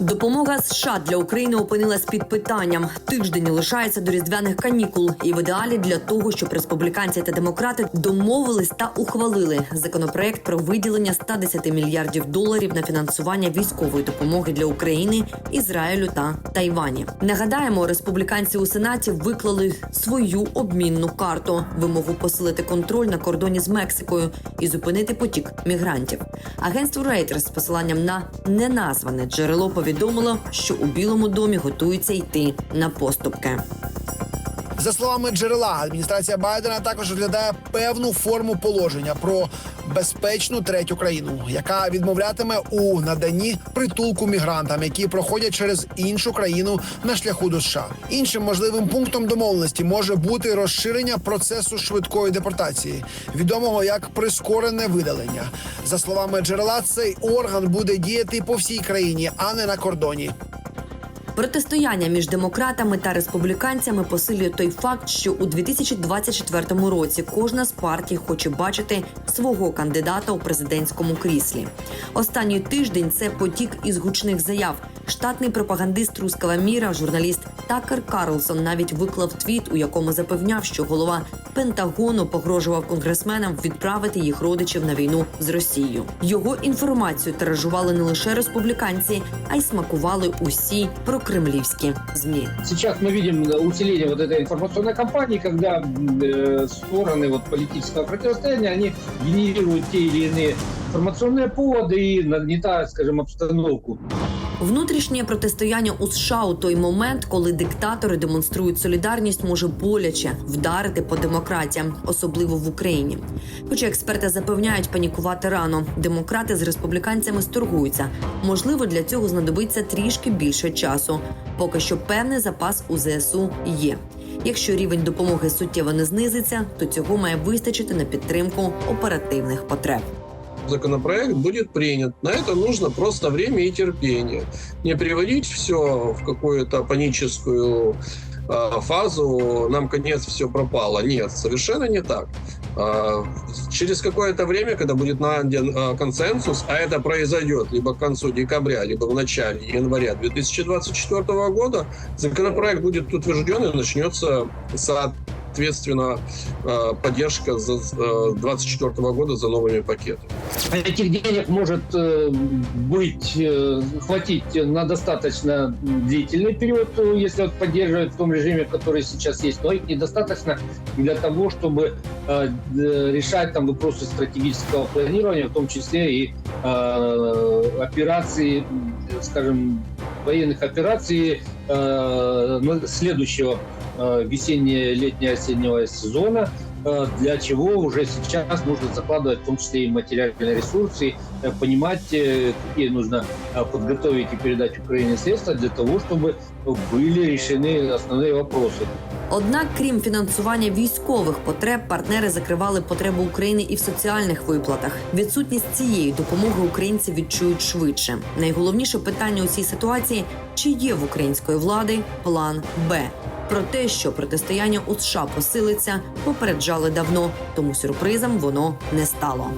Допомога США для України опинилась під питанням. Тиждень лишається до різдвяних канікул, і в ідеалі для того, щоб республіканці та демократи домовились та ухвалили законопроект про виділення 110 мільярдів доларів на фінансування військової допомоги для України, Ізраїлю та Тайвані. Нагадаємо, республіканці у сенаті виклали свою обмінну карту вимогу посилити контроль на кордоні з Мексикою і зупинити потік мігрантів. Агентство Reuters з посиланням на неназване джерело повідомило, що у Білому домі готуються йти на поступки. За словами джерела, адміністрація Байдена також розглядає певну форму положення про безпечну третю країну, яка відмовлятиме у наданні притулку мігрантам, які проходять через іншу країну на шляху до США. Іншим можливим пунктом домовленості може бути розширення процесу швидкої депортації, відомого як прискорене видалення. За словами джерела, цей орган буде діяти по всій країні, а не на кордоні. Протистояння між демократами та республіканцями посилює той факт, що у 2024 році кожна з партій хоче бачити свого кандидата у президентському кріслі. Останній тиждень це потік із гучних заяв. Штатний пропагандист руского міра, журналіст Такер Карлсон, навіть виклав твіт, у якому запевняв, що голова Пентагону погрожував конгресменам відправити їх родичів на війну з Росією. Його інформацію тиражували не лише республіканці, а й смакували усі прокремлівські змі. Сейчас мы видим э, усиление вот этой информационной кампании, когда э, стороны вот политического противостояния, они генерируют те или иные информационные поводы и нагнетают, скажем, обстановку. Внутрішнє протистояння у США у той момент, коли диктатори демонструють солідарність, може боляче вдарити по демократіям, особливо в Україні. Хоча експерти запевняють, панікувати рано. Демократи з республіканцями сторгуються. Можливо, для цього знадобиться трішки більше часу. Поки що певний запас у ЗСУ є. Якщо рівень допомоги суттєво не знизиться, то цього має вистачити на підтримку оперативних потреб. Законопроект будет принят. На это нужно просто время и терпение. Не приводить все в какую-то паническую э, фазу, нам конец все пропало. Нет, совершенно не так. А, Через какое-то время, когда будет найден э, консенсус, а это произойдет либо к концу декабря, либо в начале января 2024 года, законопроект будет утвержден и начнется соответственно э, поддержка за 2024 года за новыми пакетами. Этих денег может э, быть, э, хватить на достаточно длительный период, э, если поддерживать в том режиме, который сейчас есть, но их недостаточно для того, чтобы э, решать там вопросы стратегического планирования, в том числе и э, операции, скажем, военных операций э, следующего э, весенне-летнего-осеннего сезона, э, для чего уже сейчас нужно закладывать в том числе и материальные ресурсы, э, понимать, э, какие нужно э, подготовить и передать Украине средства для того, чтобы были решены основные вопросы. Однак, крім фінансування військових потреб, партнери закривали потребу України і в соціальних виплатах. Відсутність цієї допомоги українці відчують швидше. Найголовніше питання у цій ситуації: чи є в української влади план Б? Про те, що протистояння у США посилиться, попереджали давно, тому сюрпризом воно не стало.